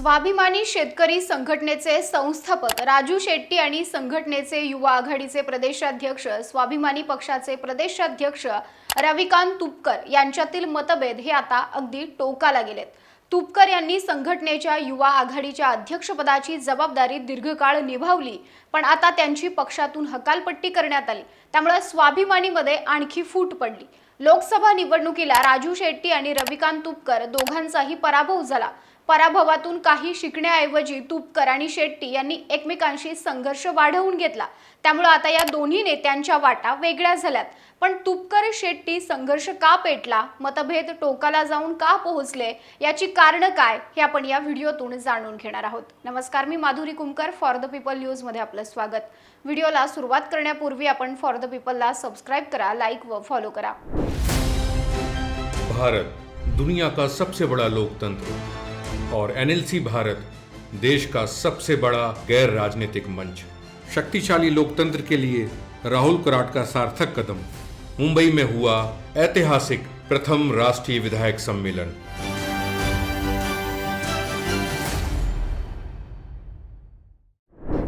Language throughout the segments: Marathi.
स्वाभिमानी शेतकरी संघटनेचे संस्थापक राजू शेट्टी आणि संघटनेचे युवा आघाडीचे प्रदेशाध्यक्ष स्वाभिमानी पक्षाचे प्रदेशाध्यक्ष रविकांत तुपकर यांच्यातील मतभेद हे आता अगदी टोकाला गेलेत. तुपकर यांनी संघटनेच्या युवा आघाडीच्या अध्यक्षपदाची जबाबदारी दीर्घकाळ निभावली पण आता त्यांची पक्षातून हकालपट्टी करण्यात आली. त्यामुळे स्वाभिमानीमध्ये आणखी फूट पडली. लोकसभा निवडणुकीला राजू शेट्टी आणि रविकांत तुपकर दोघांचाही पराभव झाला. पराभवातून काही शिकण्याऐवजी तुपकर आणि शेट्टी यांनी एकमेकांशी संघर्ष वाढवून घेतला. त्यामुळे आता या दोन्ही नेत्यांच्या वाटा वेगळ्या झाल्यात. पण तुपकर शेट्टी संघर्ष का पेटला? मतभेद टोकाला जाऊन का पोहोचले? याची कारणं काय? हे आपण या व्हिडिओतून जाणून घेणार आहोत. नमस्कार मी Madhuri Kumkar for the people न्यूजमध्ये आपलं स्वागत. व्हिडिओला सुरुवात करण्यापूर्वी आपण फॉर द पीपलला सबस्क्राईब करा लाईक व फॉलो करा. भारत दुनिया का सबसे बड़ा लोकतंत्र? और एनएलसी भारत देश का सबसे बड़ा गैर राजनीतिक मंच। शक्तिशाली लोकतंत्र के लिए राहुल कराट का सार्थक कदम। मुंबई में हुआ ऐतिहासिक प्रथम राष्ट्रीय विधायक सम्मेलन।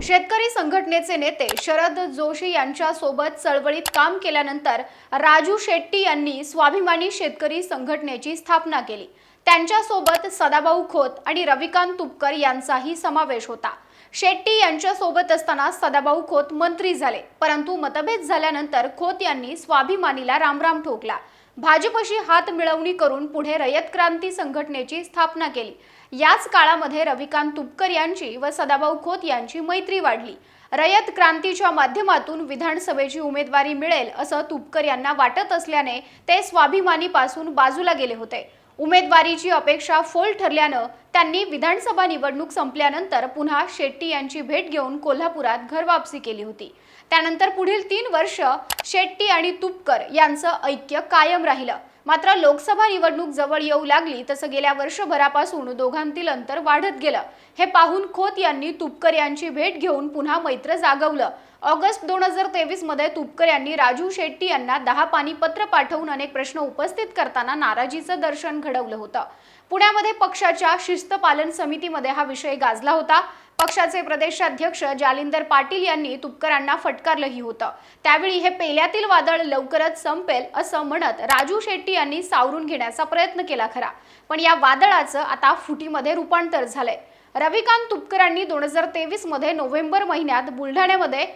शेतकरी संघटनेचे नेते शरद जोशी यांच्या सोबत चळवळीत काम केल्यानंतर राजू शेट्टी यांनी स्वाभिमानी शेतकरी संघटनेची स्थापना केली. त्यांच्यासोबत सदाभाऊ खोत आणि रविकांत तुपकर यांचाही समावेश होता. शेट्टी यांच्यासोबत असताना सदाभाऊ खोत मंत्री झाले परंतु मतभेद झाल्यानंतर खोत यांनी स्वाभिमानीला रामराम ठोकला. भाजपशी हात मिळवणी करून पुढे रयत क्रांती संघटनेची स्थापना केली. याच काळामध्ये रविकांत तुपकर यांची व सदाभाऊ खोत यांची मैत्री वाढली. रयत क्रांतीच्या माध्यमातून विधानसभेची उमेदवारी मिळेल असं तुपकर यांना वाटत असल्याने ते स्वाभिमानीपासून बाजूला गेले होते. उमेदवारीची अपेक्षा फोल ठरल्यानं त्यांनी विधानसभा निवडणूक संपल्यानंतर पुन्हा शेट्टी यांची भेट घेऊन कोल्हापुरात घरवापसी केली होती. त्यानंतर पुढील तीन वर्ष शेट्टी आणि तुपकर यांचं ऐक्य कायम राहिलं. मात्र लोकसभा निवडणूक जवळ येऊ लागली तसं गेल्या वर्षभरापासून दोघांतील अंतर वाढत गेलं. हे पाहून खोत यांनी तुपकर यांची भेट घेऊन पुन्हा मैत्र जागवलं. ऑगस्ट दोन हजार तेवीसमध्ये तुपकर यांनी राजू शेट्टी यांना दहा पाणी पत्र पाठवून अनेक प्रश्न उपस्थित करताना नाराजीचं दर्शन घडवलं होतं. पुण्यामध्ये पक्षाच्या शिस्त पालन समितीमध्ये हा विषय गाजला होता. पक्षाचे प्रदेशाध्यक्ष जालिंदर पाटील यांनी तुपकरांना फटकारलंही होतं. त्यावेळी हे पेल्यातील वादळ लवकरच संपेल असं म्हणत राजू शेट्टी यांनी सावरून घेण्याचा प्रयत्न केला खरा. पण या वादळाचं आता फुटीमध्ये रूपांतर झालंय. रविकांत तुपकरांनी दोन हजार तेवीसमध्ये नोव्हेंबर महिन्यात बुलढाण्यामध्ये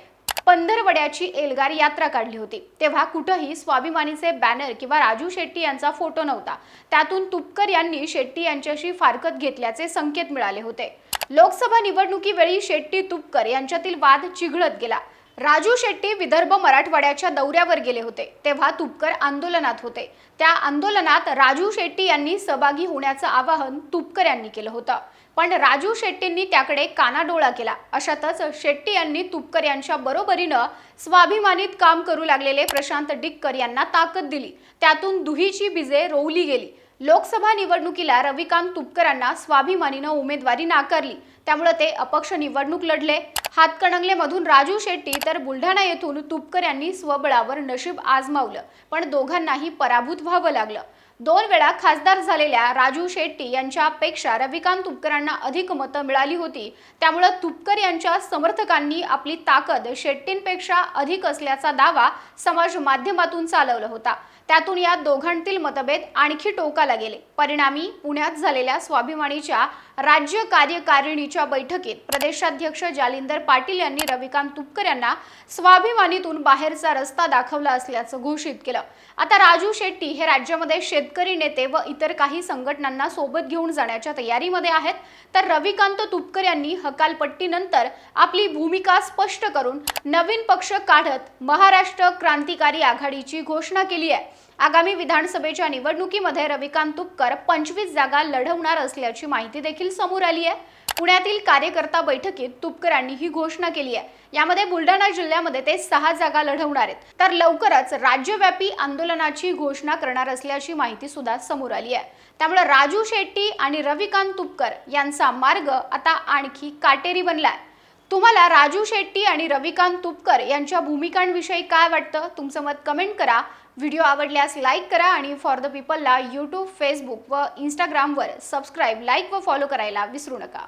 पंधरवड्याची एल्गार यात्रा काढली होती. तेव्हा कुठंही स्वाभिमानीचे बॅनर किंवा राजू शेट्टी यांचा फोटो नव्हता. त्यातून तुपकर यांनी शेट्टी यांच्याशी फारकत घेतल्याचे संकेत मिळाले होते. लोकसभा निवडणुकीवेळी शेट्टी तुपकर यांच्यातील वाद चिघळत गेला. राजू शेट्टी विदर्भ मराठवाड्याच्या दौऱ्यावर गेले होते तेव्हा तुपकर आंदोलनात होते. त्या आंदोलनात राजू शेट्टी यांनी सहभागी होण्याचं आवाहन तुपकर यांनी केलं होतं. पण राजू शेट्टींनी त्याकडे कानाडोळा केला. अशातच शेट्टी यांनी तुपकर यांच्या बरोबरीनं स्वाभिमानीत काम करू लागलेले प्रशांत डिक्कर यांना ताकद दिली. त्यातून दुहीची बीजे रोवली गेली. लोकसभा निवडणुकीला रविकांत तुपकरांना स्वाभिमानीनं उमेदवारी नाकारली. त्यामुळे ते अपक्ष निवडणूक लढले. हातकणंगलेमधून राजू शेट्टी तर बुलढाणा येथून तुपकर यांनी स्वबळावर नशीब आजमावलं. पण दोघांनाही पराभूत व्हावं लागलं. दोन वेळा खासदार झालेल्या राजू शेट्टी यांच्यापेक्षा रविकांत तुपकरांना अधिक मतं मिळाली होती. त्यामुळे तुपकर यांच्या समर्थकांनी आपली ताकद शेट्टींपेक्षा अधिक असल्याचा दावा समाज माध्यमातून चालवला होता. त्यातून या दोघांतील मतभेद आणखी टोकाला गेले. परिणामी पुण्यात झालेल्या स्वाभिमानीच्या राज्य कार्यकारिणीच्या बैठकीत प्रदेशाध्यक्ष जालिंदर पाटील यांनी रविकांत तुपकर यांना स्वाभिमानीतून बाहेरचा रस्ता दाखवला असल्याचं घोषित केलं. आता राजू शेट्टी हे राज्यामध्ये शेतकरी नेते व इतर काही संघटनांना सोबत घेऊन जाण्याच्या तयारीमध्ये आहेत. तर रविकांत तुपकर यांनी हकालपट्टीनंतर आपली भूमिका स्पष्ट करून नवीन पक्ष काढत महाराष्ट्र क्रांतिकारी आघाडीची घोषणा केली आहे. आगामी विधानसभेच्या निवडणुकीमध्ये रविकांत तुपकर पंचवीस जागा लढवणार असल्याची माहिती देखील समोर आली आहे. पुण्यातील कार्यकर्ता बैठकीत तुपकरांनी ही घोषणा केली आहे. यामध्ये बुलढाणा जिल्ह्यामध्ये ते सहा जागा लढवणार आहेत. तर लवकरच राज्यव्यापी आंदोलनाची घोषणा करणार असल्याची माहिती सुद्धा समोर आली आहे. त्यामुळे राजू शेट्टी आणि रविकांत तुपकर यांचा मार्ग आता आणखी काटेरी बनलाय तुम्हाला राजू शेट्टी आणि रविकांत तुपकर यांच्या भूमिकांविषयी काय वाटतं? तुमचं मत कमेंट करा. व्हिडिओ आवडल्यास लाईक करा आणि फॉर द पीपलला यूट्यूब फेसबुक व इंस्टाग्रामवर सबस्क्राईब लाईक व फॉलो करायला विसरू नका.